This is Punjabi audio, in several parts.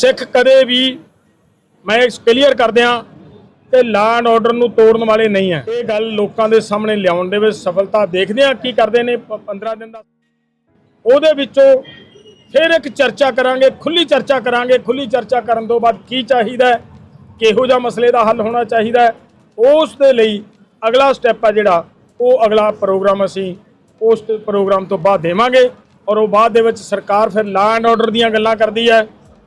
ਸਿੱਖ ਕਦੇ ਵੀ ਮੈਂ ਇਸ ਕਲੀਅਰ ਕਰਦਿਆਂ ਕਿ ਲਾ ਐਂਡ ਆਰਡਰ ਨੂੰ ਤੋੜਨ ਵਾਲੇ ਨਹੀਂ ਹੈ। ਇਹ ਗੱਲ ਲੋਕਾਂ ਦੇ ਸਾਹਮਣੇ ਲਿਆਉਣ ਦੇ ਵਿੱਚ ਸਫਲਤਾ ਦੇਖਦੇ ਆ ਕੀ ਕਰਦੇ ਨੇ ਪ- 15 ਦਿਨ ਦਾ। ਉਹਦੇ ਵਿੱਚੋਂ ਫਿਰ ਇੱਕ ਚਰਚਾ ਕਰਾਂਗੇ ਖੁੱਲੀ ਚਰਚਾ ਕਰਾਂਗੇ ਖੁੱਲੀ ਚਰਚਾ ਕਰਨ ਤੋਂ ਬਾਅਦ ਕੀ ਚਾਹੀਦਾ ਕਿਹੋ ਜਿਹਾ ਮਸਲੇ ਦਾ ਹੱਲ ਹੋਣਾ ਚਾਹੀਦਾ ਉਸ ਦੇ ਲਈ ਅਗਲਾ ਸਟੈਪ ਹੈ ਜਿਹੜਾ, ਉਹ ਅਗਲਾ ਪ੍ਰੋਗਰਾਮ ਅਸੀਂ ਉਸ ਪ੍ਰੋਗਰਾਮ ਤੋਂ ਬਾਅਦ ਦੇਵਾਂਗੇ ਔਰ ਉਹ ਬਾਅਦ ਦੇ ਵਿੱਚ ਸਰਕਾਰ ਫਿਰ ਲਾ ਐਂਡ ਆਰਡਰ ਦੀਆਂ ਗੱਲਾਂ ਕਰਦੀ ਹੈ।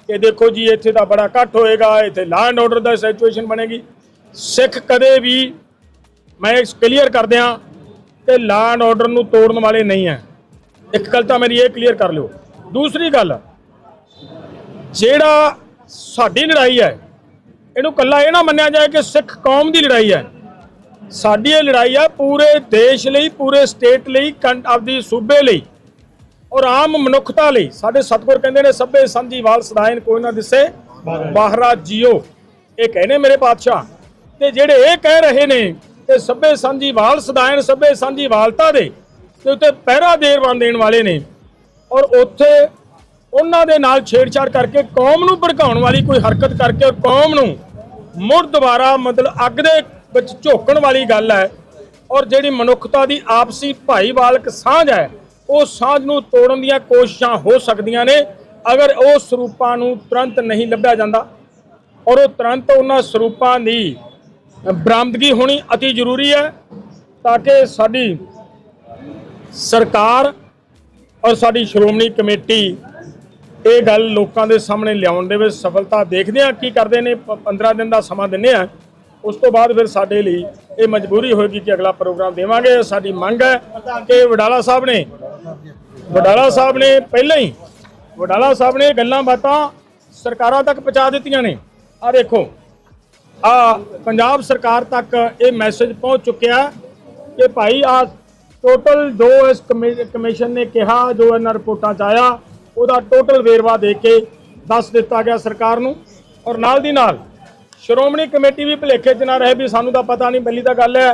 ਕਿ ਦੇਖੋ ਜੀ, ਇੱਥੇ ਤਾਂ ਬੜਾ ਘੱਟ ਹੋਏਗਾ, ਇੱਥੇ law and order the situation ਬਣੇਗੀ। ਸਿੱਖ ਕਦੇ ਵੀ, ਮੈਂ ਇਸ ਕਲੀਅਰ ਕਰ ਦਿਆਂ ਕਿ ਲਾਅ ਐਂਡ ਆਰਡਰ ਨੂੰ ਤੋੜਨ ਵਾਲੇ ਨਹੀਂ ਹੈ। ਇੱਕ ਗੱਲ ਤਾਂ ਮੇਰੀ ਇਹ ਕਲੀਅਰ ਕਰ ਲਿਓ। ਦੂਸਰੀ ਗੱਲ, ਜਿਹੜਾ ਸਾਡੀ ਲੜਾਈ ਹੈ, ਇਹਨੂੰ ਕੱਲਾ ਇਹ ਨਾ ਮੰਨਿਆ ਜਾਏ ਕਿ ਸਿੱਖ ਕੌਮ ਦੀ ਲੜਾਈ ਹੈ। ਸਾਡੀ ਇਹ ਲੜਾਈ ਹੈ ਪੂਰੇ ਦੇਸ਼ ਲਈ, ਪੂਰੇ ਸਟੇਟ ਲਈ ਕੰਟ ਆਪਦੀ ਸੂਬੇ ਲਈ। ਔਰ ਆਮ ਮਨੁੱਖਤਾ ਲਈ, ਸਾਡੇ ਸਤਿਗੁਰ ਕਹਿੰਦੇ ਨੇ, ਸਭੇ ਸੰਜੀ ਵਾਲ ਸਦਾਇਨ ਕੋਈ ਨਾ ਦਿਸੇ, ਬਾਹਰਾ ਜੀਓ। ਇਹ ਕਹਿੰਦੇ ਮੇਰੇ ਪਾਤਸ਼ਾਹ, ਤੇ ਜਿਹੜੇ ਇਹ ਕਹਿ ਰਹੇ ਨੇ ਕਿ ਸਭੇ ਸੰਜੀ ਵਾਲ ਸਦਾਇਨ ਸਭੇ ਸੰਜੀ ਵਾਲਤਾ ਦੇ, ਤੇ ਉੱਤੇ ਪਹਿਰਾ ਦੇਣ ਦੇਣ ਵਾਲੇ ਨੇ, ਔਰ ਉੱਥੇ ਉਹਨਾਂ ਦੇ ਨਾਲ ਛੇੜਛਾੜ ਕਰਕੇ ਕੌਮ ਨੂੰ ਭੜਕਾਉਣ ਵਾਲੀ ਕੋਈ ਹਰਕਤ ਕਰਕੇ ਔਰ ਕੌਮ ਨੂੰ ਮੁੜ ਦੁਬਾਰਾ ਮਤਲਬ ਅੱਗ ਦੇ ਵਿੱਚ ਝੋਕਣ ਵਾਲੀ ਗੱਲ ਹੈ, ਔਰ ਜਿਹੜੀ ਮਨੁੱਖਤਾ ਦੀ ਆਪਸੀ ਭਾਈਵਾਲਕ ਸਾਂਝ ਹੈ ਉਹ ਸਾਂਝ ਨੂੰ ਤੋੜਨ ਦੀਆਂ ਕੋਸ਼ਿਸ਼ਾਂ ਹੋ ਸਕਦੀਆਂ ਨੇ। ਅਗਰ ਉਹ ਸਰੂਪਾਂ ਨੂੰ ਤੁਰੰਤ ਨਹੀਂ ਲੱਭਿਆ ਜਾਂਦਾ ਔਰ ਉਹ ਤੁਰੰਤ ਉਹਨਾਂ ਸਰੂਪਾਂ ਦੀ ਬਰਾਮਦਗੀ ਹੋਣੀ ਅਤੀ ਜ਼ਰੂਰੀ ਹੈ ਤਾਂ ਕਿ ਸਾਡੀ ਸਰਕਾਰ ਔਰ ਸਾਡੀ ਸ਼੍ਰੋਮਣੀ ਕਮੇਟੀ ਇਹ ਗੱਲ ਲੋਕਾਂ ਦੇ ਸਾਹਮਣੇ ਲਿਆਉਣ ਦੇ ਵਿੱਚ ਸਫਲਤਾ ਦੇਖਦੇ ਆ ਕੀ ਕਰਦੇ ਨੇ। ਪ- 15 ਦਿਨ ਦਾ ਸਮਾਂ ਦਿੰਨੇ ਆ ਉਸ ਤੋਂ ਬਾਅਦ ਫਿਰ ਸਾਡੇ ਲਈ ਇਹ ਮਜਬੂਰੀ ਹੋਏਗੀ ਕਿ ਅਗਲਾ ਪ੍ਰੋਗਰਾਮ ਦੇਵਾਂਗੇ। ਸਾਡੀ ਮੰਗ ਹੈ ਕਿ ਵਡਾਲਾ ਸਾਹਿਬ ਨੇ ਵਡਾਲਾ ਸਾਹਿਬ ਨੇ ਪਹਿਲਾਂ ਹੀ ਵਡਾਲਾ ਸਾਹਿਬ ਨੇ ਗੱਲਾਂ ਬਾਤਾਂ ਸਰਕਾਰਾਂ ਤੱਕ ਪਹੁੰਚਾ ਦਿੱਤੀਆਂ ਨੇ। ਆ ਦੇਖੋ ਆ ਪੰਜਾਬ ਸਰਕਾਰ ਤੱਕ ਇਹ ਮੈਸੇਜ ਪਹੁੰਚ ਚੁੱਕਿਆ ਕਿ ਭਾਈ ਆ ਟੋਟਲ ਜੋ ਇਸ ਕਮੇ- ਕਮਿਸ਼ਨ ਨੇ ਕਿਹਾ, ਜੋ ਇਹਨਾਂ ਰਿਪੋਰਟਾਂ ਚ ਆਇਆ, ਉਹਦਾ ਟੋਟਲ ਵੇਰਵਾ ਦੇ ਕੇ ਦੱਸ ਦਿੱਤਾ ਗਿਆ ਸਰਕਾਰ ਨੂੰ ਔਰ ਨਾਲ ਦੀ ਨਾਲ ਸ਼੍ਰੋਮਣੀ ਕਮੇਟੀ ਵੀ ਭੁਲੇਖੇ 'ਚ ਨਾ ਰਹੇ ਵੀ ਸਾਨੂੰ ਤਾਂ ਪਤਾ ਨਹੀਂ, ਪਹਿਲੀ ਤਾਂ ਗੱਲ ਹੈ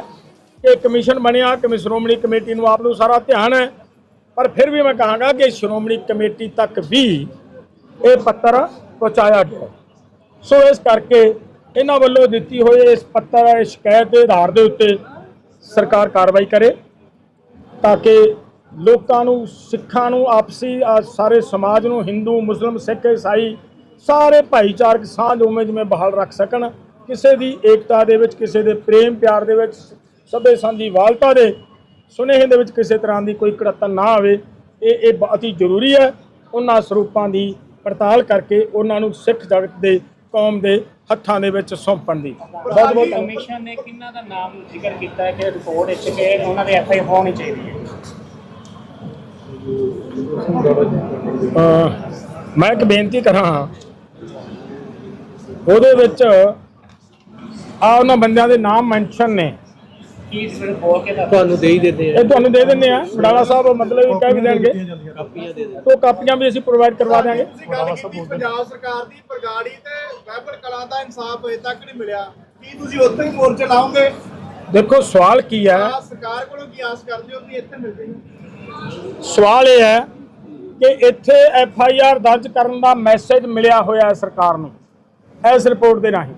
ਕਿ ਕਮਿਸ਼ਨ ਬਣਿਆ, ਕਿ ਸ਼੍ਰੋਮਣੀ ਕਮੇਟੀ ਨੂੰ ਆਪ ਨੂੰ ਸਾਰਾ ਧਿਆਨ ਹੈ। ਪਰ ਫਿਰ ਵੀ ਮੈਂ ਕਹਾਂਗਾ ਕਿ ਸ਼੍ਰੋਮਣੀ ਕਮੇਟੀ ਤੱਕ ਵੀ ਇਹ ਪੱਤਰ ਪਹੁੰਚਾਇਆ ਗਿਆ ਸੋ ਇਸ ਕਰਕੇ ਇਹਨਾਂ ਵੱਲੋਂ ਦਿੱਤੀ ਹੋਈ ਇਸ ਪੱਤਰ ਸ਼ਿਕਾਇਤ ਦੇ ਆਧਾਰ ਦੇ ਉੱਤੇ ਸਰਕਾਰ ਕਾਰਵਾਈ ਕਰੇ ਤਾਂ ਕਿ ਲੋਕਾਂ ਨੂੰ, ਸਿੱਖਾਂ ਨੂੰ, ਆਪਸੀ ਸਾਰੇ ਸਮਾਜ ਨੂੰ, ਹਿੰਦੂ, ਮੁਸਲਮ, ਸਿੱਖ, ਈਸਾਈ ਸਾਰੇ ਭਾਈਚਾਰਕ ਸਾਂਝ ਉਵੇਂ ਜਿਵੇਂ ਬਹਾਲ ਰੱਖ ਸਕਣ ਕਿਸੇ ਦੀ ਏਕਤਾ ਦੇ ਵਿੱਚ ਕਿਸੇ ਦੇ ਪ੍ਰੇਮ ਪਿਆਰ ਦੇ ਵਿੱਚ ਸਭੇ ਸਾਂਝੀ ਵਾਲਤਾ ਦੇ ਸੁਨੇਹੇ ਦੇ ਵਿੱਚ ਕਿਸੇ ਤਰ੍ਹਾਂ ਦੀ ਕੋਈ ਕੜਤਨ ਨਾ ਆਵੇ ਇਹ ਇਹ ਅਤੀ ਜ਼ਰੂਰੀ ਹੈ। ਉਹਨਾਂ ਸਰੂਪਾਂ ਦੀ ਪੜਤਾਲ ਕਰਕੇ ਉਹਨਾਂ ਨੂੰ ਸਿੱਖ ਜਗਤ ਦੇ ਕੌਮ ਦੇ ਹੱਥਾਂ ਦੇ ਵਿੱਚ ਸੌਂਪਣ ਦੀ। ਬਹੁਤ ਬਹੁਤ। ਕਮਿਸ਼ਨ ਨੇ ਕਿੰਨਾ ਦਾ ਨਾਮ ਜ਼ਿਕਰ ਕੀਤਾ ਹੈ? ਕਿ ਰਿਪੋਰਟ ਵਿੱਚ ਕਿ ਉਹਨਾਂ ਦੇ ਐਫ ਆਈ ਹੋਣੀ ਚਾਹੀਦੀ ਹੈ? ਮੈਂ ਇੱਕ ਬੇਨਤੀ ਕਰਾਂ ਉਹਦੇ ਵਿੱਚ ਆ ਉਹਨਾਂ ਬੰਦਿਆਂ ਦੇ ਨਾਮ ਮੈਂਸ਼ਨ ਨੇ। ਕੀ ਫਿਰ ਬੋਲ ਕੇ ਦੱਸ ਤੁਹਾਨੂੰ ਦੇ ਹੀ ਦਿੰਦੇ ਇਹ ਤੁਹਾਨੂੰ ਦੇ ਦਿੰਦੇ ਆ। ਵਡਾਲਾ ਸਾਹਿਬ ਮਤਲਬ ਇਹ ਕਹਿ ਵੀ ਦੇਣਗੇ। ਕਾਪੀਆਂ ਦੇ ਦੇ ਉਹ ਕਾਪੀਆਂ ਵੀ ਅਸੀਂ ਪ੍ਰੋਵਾਈਡ ਕਰਵਾ ਦਿਆਂਗੇ। ਤੁਸੀਂ ਗੱਲ ਕੀਤੀ ਪੰਜਾਬ ਸਰਕਾਰ ਦੀ ਬਰਗਾੜੀ ਤੇ ਬਹਿਬਲ ਕਲਾਂ ਦਾ ਇਨਸਾਫ ਅਜੇ ਤੱਕ ਨਹੀਂ ਮਿਲਿਆ। ਕੀ ਤੁਸੀਂ ਉੱਥੇ ਹੀ ਮੋਰਚਾ ਲਾਓਗੇ? ਦੇਖੋ ਸਵਾਲ ਕੀ ਹੈ? ਸਰਕਾਰ ਕੋਲੋਂ ਕੀ ਆਸ ਕਰਦੇ ਹੋ ਕਿ ਇੱਥੇ ਮਿਲ ਜਾਏਗੀ ਸਵਾਲ ਇਹ ਹੈ ਕਿ ਇੱਥੇ ਐਫ ਆਈ ਆਰ ਦਰਜ ਕਰਨ ਦਾ ਮੈਸੇਜ ਮਿਲਿਆ ਹੋਇਆ ਹੈ ਸਰਕਾਰ ਨੂੰ। ਇਸ ਰਿਪੋਰਟ ਦੇ ਰਾਹੀਂ।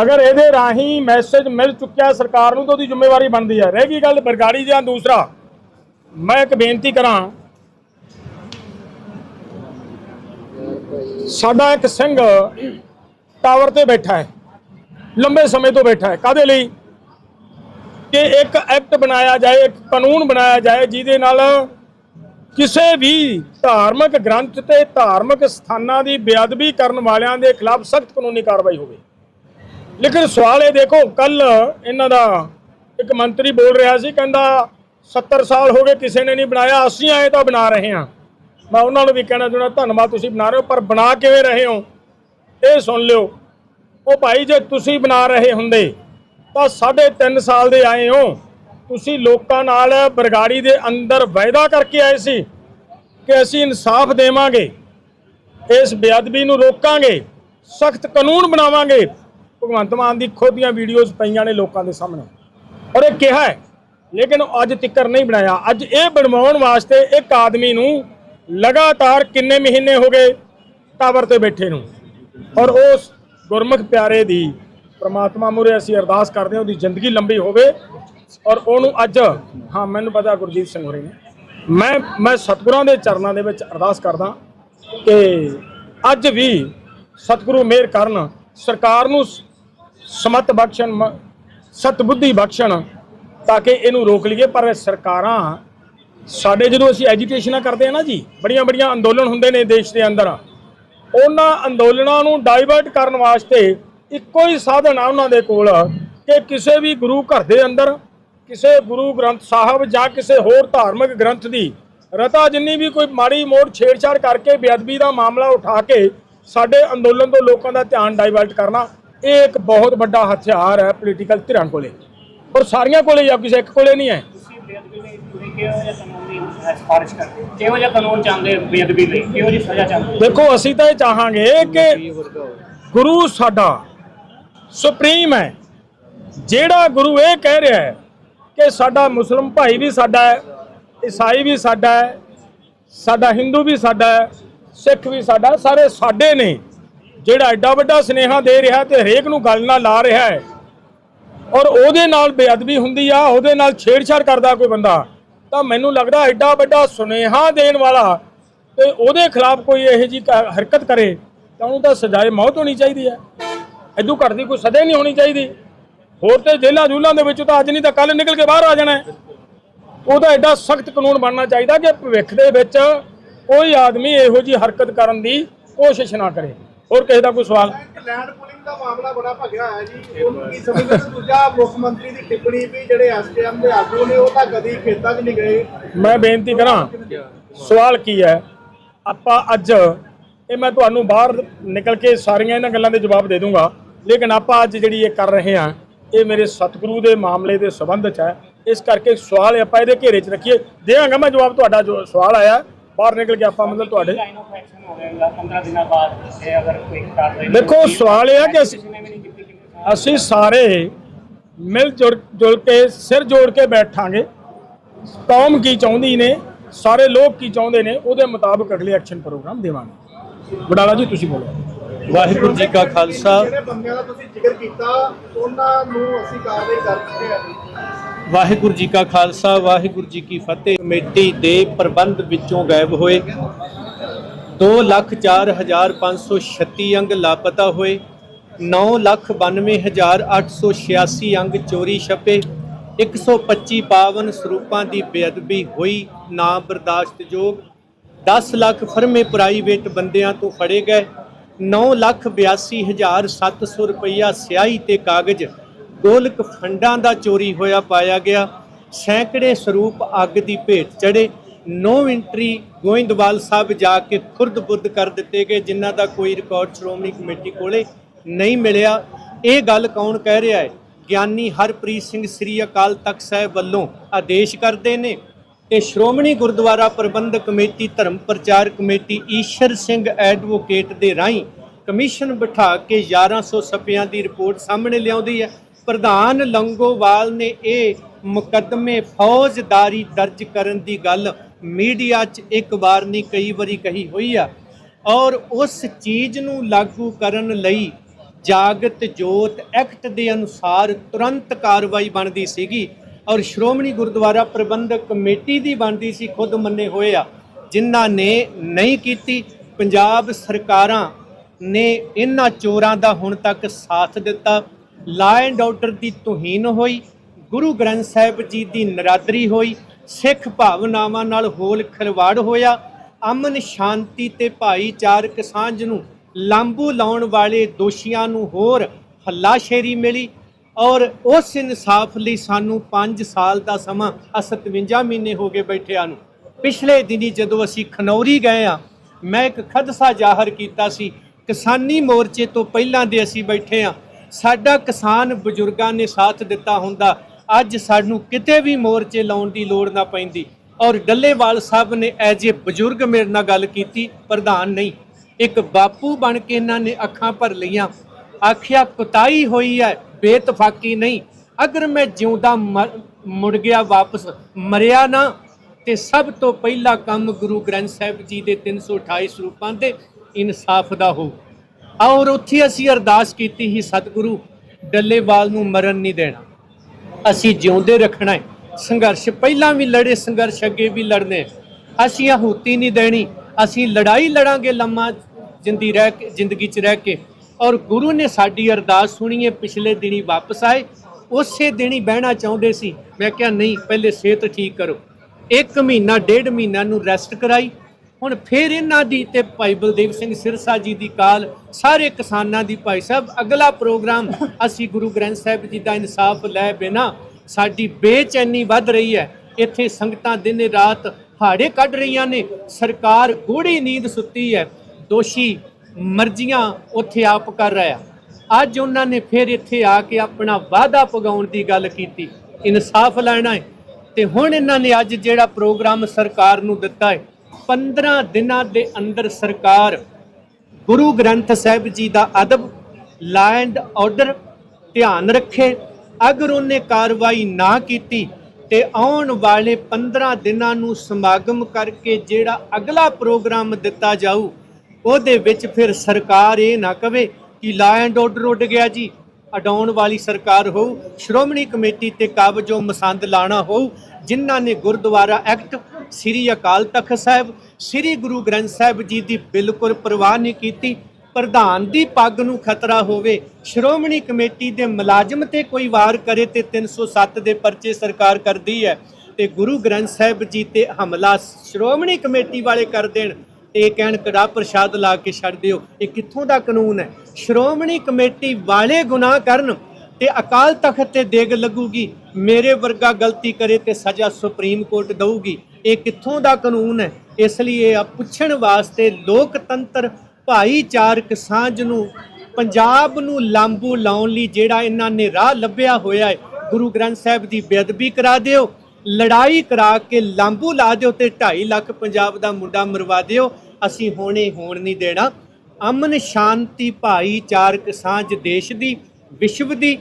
ਅਗਰ ਇਹਦੇ ਰਾਹੀਂ ਮੈਸੇਜ ਮਿਲ ਚੁੱਕਿਆ ਸਰਕਾਰ ਨੂੰ ਤਾਂ ਉਹਦੀ ਜ਼ਿੰਮੇਵਾਰੀ ਬਣਦੀ ਹੈ ਰਹਿ ਗਈ ਗੱਲ ਬਰਗਾੜੀ ਜਾਂ ਦੂਸਰਾ। ਮੈਂ ਇੱਕ ਬੇਨਤੀ ਕਰਾਂ ਸਾਡਾ ਇੱਕ ਸਿੰਘ ਟਾਵਰ ਤੇ ਬੈਠਾ ਹੈ ਲੰਬੇ ਸਮੇਂ ਤੋਂ ਬੈਠਾ ਹੈ। ਕਾਦੇ ਲਈ? ਕਿ ਇੱਕ ਐਕਟ ਬਣਾਇਆ ਜਾਏ ਇੱਕ ਕਾਨੂੰਨ ਬਣਾਇਆ ਜਾਏ ਜਿਹਦੇ ਨਾਲ ਕਿਸੇ ਵੀ ਧਾਰਮਿਕ ਗ੍ਰੰਥ ਤੇ ਧਾਰਮਿਕ ਸਥਾਨਾਂ ਦੀ ਬੇਅਦਬੀ ਕਰਨ ਵਾਲਿਆਂ ਦੇ ਖਿਲਾਫ ਸਖਤ ਕਾਨੂੰਨੀ ਕਾਰਵਾਈ ਹੋਵੇ। ਲੇਕਿਨ ਸਵਾਲ ਇਹ ਦੇਖੋ ਕੱਲ ਇਹਨਾਂ ਦਾ ਇੱਕ ਮੰਤਰੀ ਬੋਲ ਰਿਹਾ ਸੀ, ਕਹਿੰਦਾ 70 ਸਾਲ ਹੋ ਗਏ ਕਿਸੇ ਨੇ ਨਹੀਂ ਬਣਾਇਆ, ਅਸੀਂ ਆਏ ਤਾਂ ਬਣਾ ਰਹੇ ਹਾਂ। ਮੈਂ ਉਹਨਾਂ ਨੂੰ ਵੀ ਕਹਿਣਾ ਚਾਹੁੰਦਾ, ਧੰਨਵਾਦ ਤੁਸੀਂ ਬਣਾ ਰਹੇ ਹੋ, ਪਰ ਬਣਾ ਕਿਵੇਂ ਰਹੇ ਹੋ? ਇਹ ਸੁਣ ਲਿਓ, ਉਹ ਭਾਈ ਜੇ ਤੁਸੀਂ ਬਣਾ ਰਹੇ ਹੁੰਦੇ, ਤਾਂ ਸਾਢੇ ਤਿੰਨ ਸਾਲ ਦੇ ਆਏ ਹੋ। ਤੁਸੀਂ ਲੋਕਾਂ ਨਾਲ ਬਰਗਾੜੀ ਦੇ ਅੰਦਰ ਵਾਅਦਾ ਕਰਕੇ ਆਏ ਸੀ ਕਿ ਅਸੀਂ ਇਨਸਾਫ ਦੇਵਾਂਗੇ, ਇਸ ਬੇਅਦਬੀ ਨੂੰ ਰੋਕਾਂਗੇ, ਸਖਤ ਕਾਨੂੰਨ ਬਣਾਵਾਂਗੇ। ਭਗਵੰਤ ਮਾਨ ਦੀ ਖੁਦ ਦੀਆਂ ਵੀਡੀਓਜ਼ ਪਈਆਂ ਨੇ ਲੋਕਾਂ ਦੇ ਸਾਹਮਣੇ। ਔਰ ਇਹ ਕਿਹਾ ਹੈ, ਲੇਕਿਨ ਉਹ ਅੱਜ ਤਿੱਕਰ ਨਹੀਂ ਬਣਾਇਆ। ਅੱਜ ਇਹ ਬਣਵਾਉਣ ਵਾਸਤੇ ਇੱਕ ਆਦਮੀ ਨੂੰ ਲਗਾਤਾਰ ਕਿੰਨੇ ਮਹੀਨੇ ਹੋ ਗਏ ਟਾਵਰ ਤੇ ਬੈਠੇ ਨੂੰ? ਔਰ ਉਸ ਗੁਰਮੁਖ ਪਿਆਰੇ ਦੀ ਪ੍ਰਮਾਤਮਾ ਮੁਰੇ ਅਸੀਂ ਅਰਦਾਸ ਕਰਦੇ ਹਾਂ, ਉਹਦੀ ਜ਼ਿੰਦਗੀ ਲੰਬੀ ਹੋਵੇ। ਔਰ ਉਹਨੂੰ ਅੱਜ, ਹਾਂ, ਮੈਨੂੰ ਪਤਾ ਗੁਰਜੀਤ ਸਿੰਘ ਹੋਰੇ ਨੇ। ਮੈਂ ਮੈਂ ਸਤਿਗੁਰਾਂ ਦੇ ਚਰਨਾਂ ਦੇ ਵਿੱਚ ਅਰਦਾਸ ਕਰਦਾ ਕਿ ਅੱਜ ਵੀ ਸਤਿਗੁਰੂ ਮਿਹਰ ਕਰਨ, ਸਰਕਾਰ ਨੂੰ ਸ- ਸਮਤ ਬਖਸ਼ਣ, ਮ- ਸਤਬੁੱਧੀ ਬਖਸ਼ਣ, ਤਾਂ ਕਿ ਇਹਨੂੰ ਰੋਕ ਲਈਏ। ਪਰ ਸਰਕਾਰਾਂ, ਸਾਡੇ ਜਦੋਂ ਅਸੀਂ ਐਜੀਟੇਸ਼ਨਾਂ ਕਰਦੇ ਆ ਨਾ ਜੀ ਬੜੀਆਂ ਬੜੀਆਂ ਅੰਦੋਲਨ ਹੁੰਦੇ ਨੇ ਦੇਸ਼ ਦੇ ਅੰਦਰ, ਉਹਨਾਂ ਅੰਦੋਲਨਾਂ ਨੂੰ ਡਾਈਵਰਟ ਕਰਨ ਵਾਸਤੇ ਇੱਕੋ ਹੀ ਸਾਧਨ ਆ ਉਹਨਾਂ ਦੇ ਕੋਲ ਕਿ ਕਿਸੇ ਵੀ ਗੁਰੂ ਘਰ ਦੇ ਅੰਦਰ ਕਿਸੇ ਗੁਰੂ ਗ੍ਰੰਥ ਸਾਹਿਬ ਜਾਂ ਕਿਸੇ ਹੋਰ ਧਾਰਮਿਕ ਗ੍ਰੰਥ ਦੀ ਰਤਾ ਜਿੰਨੀ ਵੀ ਕੋਈ ਮਾੜੀ ਮੋੜ ਛੇੜਛਾੜ ਕਰਕੇ ਬੇਅਦਬੀ ਦਾ ਮਾਮਲਾ ਉਠਾ ਕੇ ਸਾਡੇ ਅੰਦੋਲਨ ਤੋਂ ਲੋਕਾਂ ਦਾ ਧਿਆਨ ਡਾਈਵਰਟ ਕਰਨਾ ਇਹ ਇੱਕ ਬਹੁਤ ਵੱਡਾ ਹਥਿਆਰ ਹੈ ਪੋਲੀਟੀਕਲ ਧਿਰਾਂ ਕੋਲੇ। ਔਰ ਸਾਰੀਆਂ ਕੋਲੇ ਜਾਂ ਕਿਸੇ ਇੱਕ ਕੋਲੇ ਨਹੀਂ ਹੈ। ਕਿਹੋ ਜਿਹਾ ਕਾਨੂੰਨ ਚਾਹੁੰਦੇ ਬੇਅਦਬੀ ਲਈ? ਕਿਹੋ ਜਿਹੀ ਸਜ਼ਾ ਚਾਹੁੰਦੇ? ਦੇਖੋ ਅਸੀਂ ਤਾਂ ਇਹ ਚਾਹਾਂਗੇ ਕਿ ਗੁਰੂ ਸਾਡਾ ਸੁਪਰੀਮ ਹੈ। ਜਿਹੜਾ ਗੁਰੂ ਇਹ ਕਹਿ ਰਿਹਾ ਹੈ ਕਿ ਸਾਡਾ ਮੁਸਲਮ ਭਾਈ ਵੀ ਸਾਡਾ ਹੈ, ਈਸਾਈ ਵੀ ਸਾਡਾ ਹੈ, ਸਾਡਾ ਹਿੰਦੂ ਵੀ ਸਾਡਾ ਹੈ, ਸਿੱਖ ਵੀ ਸਾਡਾ ਸਾਰੇ ਸਾਡੇ ਨੇ। ਜਿਹੜਾ ਐਡਾ ਵੱਡਾ ਸਨੇਹਾ ਦੇ ਰਿਹਾ ਤੇ ਹਰੇਕ ਨੂੰ ਗੱਲ ਨਾਲ ਲਾ ਰਿਹਾ ਹੈ। ਔਰ ਉਹਦੇ ਨਾਲ ਬੇਅਦਬੀ ਹੁੰਦੀ ਆ, ਉਹਦੇ ਨਾਲ ਛੇੜਛਾੜ ਕਰਦਾ ਕੋਈ ਬੰਦਾ। ਤਾਂ ਮੈਨੂੰ ਲੱਗਦਾ ਐਡਾ ਵੱਡਾ ਸੁਨੇਹਾ ਦੇਣ ਵਾਲਾ ਤੇ ਉਹਦੇ ਖਿਲਾਫ ਕੋਈ ਇਹੋ ਜੀ ਹਰਕਤ ਕਰੇ, ਤਾਂ ਉਹਨੂੰ ਤਾਂ ਸਜ਼ਾਏ ਮੌਤ ਹੋਣੀ ਚਾਹੀਦੀ ਹੈ। ਐਦੂ ਘੱਟ ਦੀ ਕੋਈ ਸਜ਼ਾ ਨਹੀਂ ਹੋਣੀ ਚਾਹੀਦੀ। ਹੋਰ ਤੇ ਜੇਲ੍ਹਾਂ ਜੂਲਾਂ ਦੇ ਵਿੱਚ ਤਾਂ ਅੱਜ ਨਹੀਂ ਤਾਂ ਕੱਲ ਨਿਕਲ ਕੇ ਬਾਹਰ ਆ ਜਾਣਾ ਹੈ। ਉਹਦਾ ਐਡਾ ਸਖਤ ਕਾਨੂੰਨ ਬਣਨਾ ਚਾਹੀਦਾ ਕਿ ਭਵਿੱਖ ਦੇ ਵਿੱਚ ਕੋਈ ਆਦਮੀ ਇਹੋ ਜੀ ਹਰਕਤ ਕਰਨ ਦੀ ਕੋਸ਼ਿਸ਼ ਨਾ ਕਰੇ। ਹੋਰ ਕਿਸੇ ਦਾ ਕੋਈ ਸਵਾਲ? ਇੱਕ ਲੈਂਡ ਪੁਲਿੰਗ ਦਾ ਮਾਮਲਾ ਬੜਾ ਭਖਿਆ ਹੋਇਆ ਜੀ। ਉਹਨੂੰ ਕੀ ਸਮਝਦੇ ਹੋ? ਦੂਜਾ ਮੁੱਖ ਮੰਤਰੀ ਦੀ ਟਿੱਪਣੀ ਵੀ ਜਿਹੜੇ ਐਸਟੀਐਮ ਦੇ ਆਗੂ ਨੇ ਉਹ ਤਾਂ ਕਦੀ ਖੇਤਾਂ 'ਚ ਨਹੀਂ ਗਏ। ਮੈਂ ਬੇਨਤੀ ਕਰਾਂ ਸਵਾਲ ਕੀ ਹੈ? ਆਪਾਂ ਅੱਜ ਇਹ ਮੈਂ ਤੁਹਾਨੂੰ ਬਾਹਰ ਨਿਕਲ ਕੇ ਸਾਰੀਆਂ ਇਹਨਾਂ ਗੱਲਾਂ ਦੇ ਜਵਾਬ ਦੇ ਦੂੰਗਾ। ਲੇਕਿਨ ਆਪਾਂ ਅੱਜ ਜਿਹੜੀ ਇਹ ਕਰ ਰਹੇ ਹਾਂ ਇਹ ਮੇਰੇ ਸਤਿਗੁਰੂ ਦੇ ਮਾਮਲੇ ਦੇ ਸੰਬੰਧ 'ਚ ਹੈ। ਇਸ ਕਰਕੇ ਸਵਾਲ ਆਪਾਂ ਇਹਦੇ ਘੇਰੇ 'ਚ ਰੱਖੀਏ। ਦੇਵਾਂਗਾ ਮੈਂ ਜਵਾਬ ਤੁਹਾਡਾ ਜੋ ਸਵਾਲ ਆਇਆ। ਬਾਹਰ ਨਿਕਲ ਕੇ ਆਪਾਂ ਮਤਲਬ ਤੁਹਾਡੇ ਲਾਈਨ ਆਫ ਐਕਸ਼ਨ ਹੋਵੇਗਾ 15 ਦਿਨਾਂ ਬਾਅਦ ਇਹ ਅਗਰ ਕੋਈ ਕਾਰਵਾਈ ਨਹੀਂ ਦੇਖੋ। ਸਵਾਲ ਇਹ ਹੈ ਕਿ ਅਸੀਂ ਸਾਰੇ ਮਿਲ ਜੁਲ ਜੁਲ ਕੇ ਸਿਰ ਜੋੜ ਕੇ ਬੈਠਾਂਗੇ। ਕੌਮ ਕੀ ਚਾਹੁੰਦੀ ਨੇ ਸਾਰੇ ਲੋਕ ਕੀ ਚਾਹੁੰਦੇ ਨੇ ਉਹਦੇ ਮੁਤਾਬਕ ਅਗਲੇ ਐਕਸ਼ਨ ਪ੍ਰੋਗਰਾਮ ਦੇਵਾਂਗੇ। ਵਡਾਲਾ ਜੀ ਤੁਸੀਂ ਬੋਲੋ। ਵਾਹਿਗੁਰੂ ਜੀ ਕਾ ਖਾਲਸਾ। ਜਿਹੜੇ ਬੰਦਿਆਂ ਦਾ ਤੁਸੀਂ ਜ਼ਿਕਰ ਕੀਤਾ ਉਹਨਾਂ ਨੂੰ ਅਸੀਂ ਕਾਰਵਾਈ ਕਰ ਚੁੱਕੇ ਹਾਂ। ਜੀ। ਵਾਹਿਗੁਰੂ ਜੀ ਕਾ ਖਾਲਸਾ ਵਾਹਿਗੁਰੂ ਜੀ ਕੀ ਫਤਿਹ। ਕਮੇਟੀ ਦੇ ਪ੍ਰਬੰਧ ਵਿੱਚੋਂ ਗਾਇਬ ਹੋਏ। 204536 ਅੰਗ ਲਾਪਤਾ ਹੋਏ। 992886 ਅੰਗ ਚੋਰੀ ਛਪੇ। 125 ਪਾਵਨ ਸਰੂਪਾਂ ਦੀ ਬੇਅਦਬੀ ਹੋਈ। ਨਾ ਬਰਦਾਸ਼ਤਯੋਗ 10 ਲੱਖ ਫਰਮੇ ਪ੍ਰਾਈਵੇਟ ਬੰਦਿਆਂ ਤੋਂ ਫੜੇ ਗਏ। 982700 ਰੁਪਈਆ ਸਿਆਹੀ ਤੇ ਕਾਗਜ਼ ਗੋਲਕ ਫੰਡਾਂ ਦਾ ਚੋਰੀ ਹੋਇਆ ਪਾਇਆ ਗਿਆ। ਸੈਂਕੜੇ ਸਰੂਪ ਅੱਗ ਦੀ ਭੇਟ ਚੜੇ ਨੋ ਇੰਟਰੀ ਗੋਇੰਦਵਾਲ ਸਾਹਿਬ ਜਾ ਕੇ ਖੁਰਦ-ਬੁਰਦ ਕਰ ਦਿੱਤੇ ਗਏ, ਜਿਨ੍ਹਾਂ ਦਾ ਕੋਈ ਰਿਕਾਰਡ ਸ਼੍ਰੋਮਣੀ ਕਮੇਟੀ ਕੋਲੇ ਨਹੀਂ ਮਿਲਿਆ। ਇਹ ਗੱਲ ਕੌਣ ਕਹਿ ਰਿਹਾ ਹੈ? ਗਿਆਨੀ ਹਰਪ੍ਰੀਤ ਸਿੰਘ ਸ੍ਰੀ ਅਕਾਲ ਤਖਤ ਸਾਹਿਬ ਵੱਲੋਂ ਆਦੇਸ਼ ਕਰਦੇ ਨੇ। ਤੇ ਸ਼੍ਰੋਮਣੀ ਗੁਰਦੁਆਰਾ ਪ੍ਰਬੰਧਕ ਕਮੇਟੀ, ਧਰਮ ਪ੍ਰਚਾਰ ਕਮੇਟੀ, ਈਸ਼ਰ ਸਿੰਘ ਐਡਵੋਕੇਟ ਦੇ ਰਾਹੀਂ ਕਮਿਸ਼ਨ ਬਿਠਾ ਕੇ 1100 ਸੱਪਿਆਂ ਦੀ ਰਿਪੋਰਟ ਸਾਹਮਣੇ ਲਿਆਉਂਦੀ ਹੈ। ਪ੍ਰਧਾਨ ਲੰਗੋਵਾਲ ਨੇ ਇਹ ਮੁਕੱਦਮੇ ਫੌਜਦਾਰੀ ਦਰਜ ਕਰਨ ਦੀ ਗੱਲ ਮੀਡੀਆ 'ਚ ਇੱਕ ਵਾਰ ਨਹੀਂ, ਕਈ ਵਾਰੀ ਕਹੀ ਹੋਈ ਆ। ਔਰ ਉਸ ਚੀਜ਼ ਨੂੰ ਲਾਗੂ ਕਰਨ ਲਈ ਜਾਗਤ ਜੋਤ ਐਕਟ ਦੇ ਅਨੁਸਾਰ ਤੁਰੰਤ ਕਾਰਵਾਈ ਬਣਦੀ ਸੀਗੀ। ਔਰ ਸ਼੍ਰੋਮਣੀ ਗੁਰਦੁਆਰਾ ਪ੍ਰਬੰਧਕ ਕਮੇਟੀ ਦੀ ਬਣਦੀ ਸੀ, ਖੁਦ ਮੰਨੇ ਹੋਏ ਆ। ਜਿਨ੍ਹਾਂ ਨੇ ਨਹੀਂ ਕੀਤੀ, ਪੰਜਾਬ ਸਰਕਾਰਾਂ ਨੇ ਇਹਨਾਂ ਚੋਰਾਂ ਦਾ ਹੁਣ ਤੱਕ ਸਾਥ ਦਿੱਤਾ। ਲਾ ਐਂਡ ਆਰਡਰ ਦੀ ਤੋਹੀਨ ਹੋਈ, ਗੁਰੂ ਗ੍ਰੰਥ ਸਾਹਿਬ ਜੀ ਦੀ ਨਰਾਦਰੀ ਹੋਈ, ਸਿੱਖ ਭਾਵਨਾਵਾਂ ਨਾਲ ਹੋਲ ਖਿਲਵਾੜ ਹੋਇਆ। ਅਮਨ ਸ਼ਾਂਤੀ ਤੇ ਭਾਈਚਾਰਕ ਸਾਂਝ ਨੂੰ ਲਾਂਬੂ ਲਾਉਣ ਵਾਲੇ ਦੋਸ਼ੀਆਂ ਨੂੰ ਹੋਰ ਹੱਲਾਸ਼ੇਰੀ ਮਿਲੀ। ਔਰ ਉਸ ਇਨਸਾਫ ਲਈ ਸਾਨੂੰ 5 ਸਾਲ ਦਾ ਸਮਾਂ ਆਹ 57 ਮਹੀਨੇ ਹੋ ਗਏ ਬੈਠਿਆਂ ਨੂੰ। ਪਿਛਲੇ ਦਿਨੀ ਜਦੋਂ ਅਸੀਂ ਖਨੌਰੀ ਗਏ ਆ ਮੈਂ ਇੱਕ ਖਦਸਾ ਜ਼ਾਹਰ ਕੀਤਾ ਸੀ, ਕਿਸਾਨੀ ਮੋਰਚੇ ਤੋਂ ਪਹਿਲਾਂ ਦੇ ਅਸੀਂ ਬੈਠੇ ਆ ਸਾਡਾ ਕਿਸਾਨ ਬਜ਼ੁਰਗਾਂ ਨੇ ਸਾਥ ਦਿੱਤਾ ਹੁੰਦਾ, ਅੱਜ ਸਾਨੂੰ ਕਿਤੇ ਵੀ ਮੋਰਚੇ ਲਾਉਣ ਦੀ ਲੋੜ ਨਾ ਪੈਂਦੀ। ਔਰ ਡੱਲੇਵਾਲ ਸਾਹਿਬ ਨੇ ਐਜ ਏ ਬਜ਼ੁਰਗ ਮੇਰੇ ਨਾਲ ਗੱਲ ਕੀਤੀ, ਪ੍ਰਧਾਨ ਨਹੀਂ। ਇੱਕ ਬਾਪੂ ਬਣ ਕੇ ਇਹਨਾਂ ਨੇ ਅੱਖਾਂ ਭਰ ਲਈਆਂ, ਆਖਿਆ, ਕੁਤਾਈ ਹੋਈ ਹੈ ਬੇਤਫਾਕੀ ਨਹੀਂ। ਅਗਰ ਮੈਂ ਜਿਉਂਦਾ ਮੁੜ ਗਿਆ ਵਾਪਸ ਮਰਿਆ ਨਾ, ਤੇ ਸਭ ਤੋਂ ਪਹਿਲਾ ਕੰਮ ਗੁਰੂ ਗ੍ਰੰਥ ਸਾਹਿਬ ਜੀ ਦੇ 328 ਸਰੂਪਾਂ ਦੇ ਇਨਸਾਫ ਦਾ ਹੋ ਔਰ ਉੱਥੇ ਅਸੀਂ ਅਰਦਾਸ ਕੀਤੀ ਸੀ, ਸਤਿਗੁਰੂ, ਡੱਲੇਵਾਲ ਨੂੰ ਮਰਨ ਨਹੀਂ ਦੇਣਾ। ਅਸੀਂ ਜਿਉਂਦੇ ਰੱਖਣਾ ਹੈ। ਸੰਘਰਸ਼, ਪਹਿਲਾਂ ਵੀ ਲੜੇ, ਸੰਘਰਸ਼ ਅੱਗੇ ਵੀ ਲੜਨੇ ਅਸੀਂ ਆਹੂਤੀ ਨਹੀਂ ਦੇਣੀ। ਅਸੀਂ ਲੜਾਈ ਲੜਾਂਗੇ ਲੰਮਾ ਜਿੰਦੀ ਰਹਿ ਕੇ, ਜ਼ਿੰਦਗੀ 'ਚ ਰਹਿ ਕੇ। ਔਰ ਗੁਰੂ ਨੇ ਸਾਡੀ ਅਰਦਾਸ ਸੁਣੀ ਹੈ, ਪਿਛਲੇ ਦਿਨੀ ਵਾਪਸ ਆਏ। ਉਸੇ ਦਿਨੀ ਬਹਿਣਾ ਚਾਹੁੰਦੇ ਸੀ। ਮੈਂ ਕਿਹਾ, ਨਹੀਂ, ਪਹਿਲੇ ਸਿਹਤ ਠੀਕ ਕਰੋ। ਇੱਕ ਮਹੀਨਾ, ਡੇਢ ਮਹੀਨਾ ਨੂੰ ਰੈਸਟ ਕਰਾਈ। ਹੁਣ ਫਿਰ ਇਹਨਾਂ ਦੀ ਤੇ ਭਾਈ ਬਲਦੇਵ ਸਿੰਘ ਸਿਰਸਾ ਜੀ ਦੀ ਕਾਲ, ਸਾਰੇ ਕਿਸਾਨਾਂ ਦੀ ਭਾਈ ਸਾਹਿਬ, ਅਗਲਾ ਪ੍ਰੋਗਰਾਮ ਅਸੀਂ ਗੁਰੂ ਗ੍ਰੰਥ ਸਾਹਿਬ ਜੀ ਦਾ ਇਨਸਾਫ ਲੈ ਬਿਨਾ, ਸਾਡੀ ਬੇਚੈਨੀ ਵੱਧ ਰਹੀ ਹੈ। ਇੱਥੇ ਸੰਗਤਾਂ ਦਿਨ ਰਾਤ ਹਾੜੇ ਕੱਢ ਰਹੀਆਂ ਨੇ। ਸਰਕਾਰ ਗੂੜੀ ਨੀਂਦ ਸੁੱਤੀ ਹੈ। ਦੋਸ਼ੀ ਮਰਜ਼ੀਆਂ ਉੱਥੇ ਆਪ ਕਰ ਰਿਹਾ। ਅੱਜ ਉਹਨਾਂ ਨੇ ਫਿਰ ਇੱਥੇ ਆ ਕੇ ਆਪਣਾ ਵਾਅਦਾ ਪਗਾਉਣ ਦੀ ਗੱਲ ਕੀਤੀ। ਇਨਸਾਫ ਲੈਣਾ ਹੈ। ਤੇ ਹੁਣ ਇਹਨਾਂ ਨੇ ਅੱਜ ਜਿਹੜਾ ਪ੍ਰੋਗਰਾਮ ਸਰਕਾਰ ਨੂੰ ਦਿੱਤਾ ਹੈ 15 ਦਿਨਾਂ ਦੇ ਅੰਦਰ ਸਰਕਾਰ ਗੁਰੂ ਗ੍ਰੰਥ ਸਾਹਿਬ ਜੀ ਦਾ ਅਦਬ ਲੈਂਡ ਆਰਡਰ ਧਿਆਨ ਰੱਖੇ। ਅਗਰ ਉਹਨੇ ਕਾਰਵਾਈ ਨਾ ਕੀਤੀ, ਤੇ ਆਉਣ ਵਾਲੇ 15 ਦਿਨਾਂ ਨੂੰ ਸਮਾਗਮ ਕਰਕੇ ਜਿਹੜਾ ਅਗਲਾ ਪ੍ਰੋਗਰਾਮ ਦਿੱਤਾ ਜਾਊ ਉਹਦੇ ਵਿੱਚ ਫਿਰ ਸਰਕਾਰ ਇਹ ਨਾ ਕਵੇ ਕਿ ਲਾ ਐਂਡ ਆਰਡਰ ਉੱਡ ਗਿਆ ਜੀ। ਅਡਾਉਣ ਵਾਲੀ ਸਰਕਾਰ ਹੋਊ, ਸ਼੍ਰੋਮਣੀ ਕਮੇਟੀ ਤੇ ਕਾਬਜੋ ਮਸੰਦ ਲਾਣਾ ਹੋਊ, ਜਿਨ੍ਹਾਂ ਨੇ ਗੁਰਦੁਆਰਾ ਐਕਟ, ਸ੍ਰੀ ਅਕਾਲ ਤਖਤ ਸਾਹਿਬ, ਸ੍ਰੀ ਗੁਰੂ ਗ੍ਰੰਥ ਸਾਹਿਬ ਜੀ ਦੀ ਬਿਲਕੁਲ ਪਰਵਾਹ ਨਹੀਂ ਕੀਤੀ। ਪ੍ਰਧਾਨ ਦੀ ਪੱਗ ਨੂੰ ਖਤਰਾ ਹੋਵੇ, ਸ਼੍ਰੋਮਣੀ ਕਮੇਟੀ ਦੇ ਮੁਲਾਜ਼ਮ ਤੇ ਕੋਈ ਵਾਰ ਕਰੇ ਤੇ 307 ਦੇ ਪਰਚੇ ਸਰਕਾਰ ਕਰਦੀ ਹੈ। ਤੇ ਗੁਰੂ ਗ੍ਰੰਥ ਸਾਹਿਬ ਜੀ ਤੇ ਹਮਲਾ ਸ਼੍ਰੋਮਣੀ ਕਮੇਟੀ ਵਾਲੇ ਕਰ ਦੇਣ। ਤੇ ਇਹ ਕਹਿਣ ਕੜਾ ਪ੍ਰਸ਼ਾਦ ਲਾ ਕੇ ਛੱਡ ਦਿਓ। ਇਹ ਕਿੱਥੋਂ ਦਾ ਕਾਨੂੰਨ ਹੈ? ਸ਼੍ਰੋਮਣੀ ਕਮੇਟੀ ਵਾਲੇ ਗੁਨਾਹ ਕਰਨ ਤੇ ਅਕਾਲ ਤਖਤ ਤੇ ਦੇਗ ਲੱਗੂਗੀ, ਮੇਰੇ ਵਰਗਾ ਗਲਤੀ ਕਰੇ ਤੇ ਸਜ਼ਾ ਸੁਪਰੀਮ ਕੋਰਟ ਦਊਗੀ। ਇਹ ਕਿੱਥੋਂ ਦਾ ਕਾਨੂੰਨ ਹੈ? ਇਸ ਲਈ ਇਹ ਆ ਪੁੱਛਣ ਵਾਸਤੇ ਲੋਕਤੰਤਰ ਭਾਈਚਾਰਕ ਸਾਂਝ ਨੂੰ, ਪੰਜਾਬ ਨੂੰ ਲਾਂਬੂ ਲਾਉਣ ਲਈ ਜਿਹੜਾ ਇਹਨਾਂ ਨੇ ਰਾਹ ਲੱਭਿਆ ਹੋਇਆ ਹੈ, ਗੁਰੂ ਗ੍ਰੰਥ ਸਾਹਿਬ ਦੀ ਬੇਅਦਬੀ ਕਰਾ ਦਿਓ, ਲੜਾਈ ਕਰਾ ਕੇ ਲਾਂਬੂ ਲਾ ਦਿਓ ਤੇ 2.5 ਲੱਖ ਪੰਜਾਬ ਦਾ ਮੁੰਡਾ ਮਰਵਾ ਦਿਓ। ਅਸੀਂ ਹੋਣੇ ਹੋਣ ਨਹੀਂ ਦੇਣਾ। ਅਮਨ ਸ਼ਾਂਤੀ ਭਾਈਚਾਰਕ ਸਾਂਝ ਦੇਸ਼ ਦੀ, ਵਿਸ਼ਵ ਦੀ,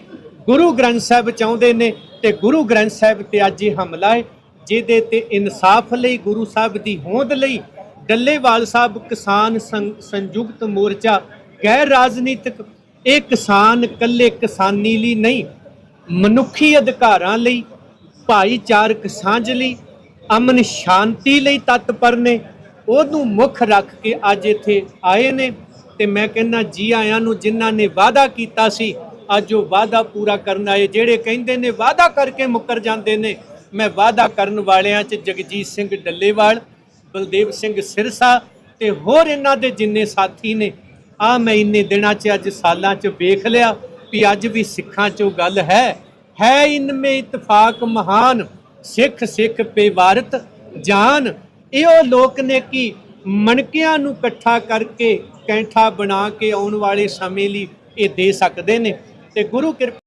ਗੁਰੂ ਗ੍ਰੰਥ ਸਾਹਿਬ ਚਾਹੁੰਦੇ ਨੇ ਤੇ ਗੁਰੂ ਗ੍ਰੰਥ ਸਾਹਿਬ ਤੇ ਅੱਜ ਇਹ ਹਮਲਾ ਹੈ, ਜਿਹਦੇ ਤੇ ਇਨਸਾਫ ਲਈ, ਗੁਰੂ ਸਾਹਿਬ ਦੀ ਹੋਂਦ ਲਈ ਡੱਲੇਵਾਲ ਸਾਹਿਬ ਕਿਸਾਨ ਸੰਯੁਕਤ ਮੋਰਚਾ, ਗੈਰ ਰਾਜਨੀਤਿਕ, ਇਹ ਕਿਸਾਨ ਇਕੱਲੇ ਕਿਸਾਨੀ ਲਈ ਨਹੀਂ, ਮਨੁੱਖੀ ਅਧਿਕਾਰਾਂ ਲਈ ਭਾਈਚਾਰਕ ਸਾਂਝ ਲਈ, ਅਮਨ ਸ਼ਾਂਤੀ ਲਈ ਤਤਪਰ ਨੇ। ਉਹਨੂੰ ਮੁੱਖ ਰੱਖ ਕੇ ਅੱਜ ਇੱਥੇ ਆਏ ਨੇ ਤੇ ਮੈਂ ਕਹਿੰਦਾ ਜੀ ਆਇਆਂ ਨੂੰ ਜਿਨ੍ਹਾਂ ਨੇ ਵਾਅਦਾ ਕੀਤਾ ਸੀ, ਅੱਜ ਉਹ ਵਾਅਦਾ ਪੂਰਾ ਕਰਨ ਆਏ। ਜਿਹੜੇ ਕਹਿੰਦੇ ਨੇ ਵਾਅਦਾ ਕਰਕੇ ਮੁੱਕਰ ਜਾਂਦੇ ਨੇ, ਮੈਂ ਵਾਅਦਾ ਕਰਨ ਵਾਲਿਆਂ 'ਚ ਜਗਜੀਤ ਸਿੰਘ ਡੱਲੇਵਾਲ, ਬਲਦੇਵ ਸਿੰਘ ਸਿਰਸਾ ਤੇ ਹੋਰ ਇਹਨਾਂ ਦੇ ਜਿੰਨੇ ਸਾਥੀ ਨੇ ਆ ਮੈਂ ਇੰਨੇ ਦਿਨਾਂ 'ਚ ਅੱਜ ਸਾਲਾਂ 'ਚ ਵੇਖ ਲਿਆ ਵੀ ਅੱਜ ਵੀ ਸਿੱਖਾਂ 'ਚੋਂ ਗੱਲ ਹੈ। ਹੈ ਇਨਮੇ ਇਤਫਾਕ ਮਹਾਨ, ਸਿੱਖ ਸਿੱਖ ਪੇ ਵਾਰਤ ਜਾਨ ਇਹ ਉਹ ਲੋਕ ਨੇ ਕਿ ਮਣਕਿਆਂ ਨੂੰ ਇਕੱਠਾ ਕਰਕੇ ਕੈਂਠਾ ਬਣਾ ਕੇ ਆਉਣ ਵਾਲੇ ਸਮੇਂ ਲਈ ਇਹ ਦੇ ਸਕਦੇ ਨੇ ਤੇ ਗੁਰੂ ਕਿਰਪਾ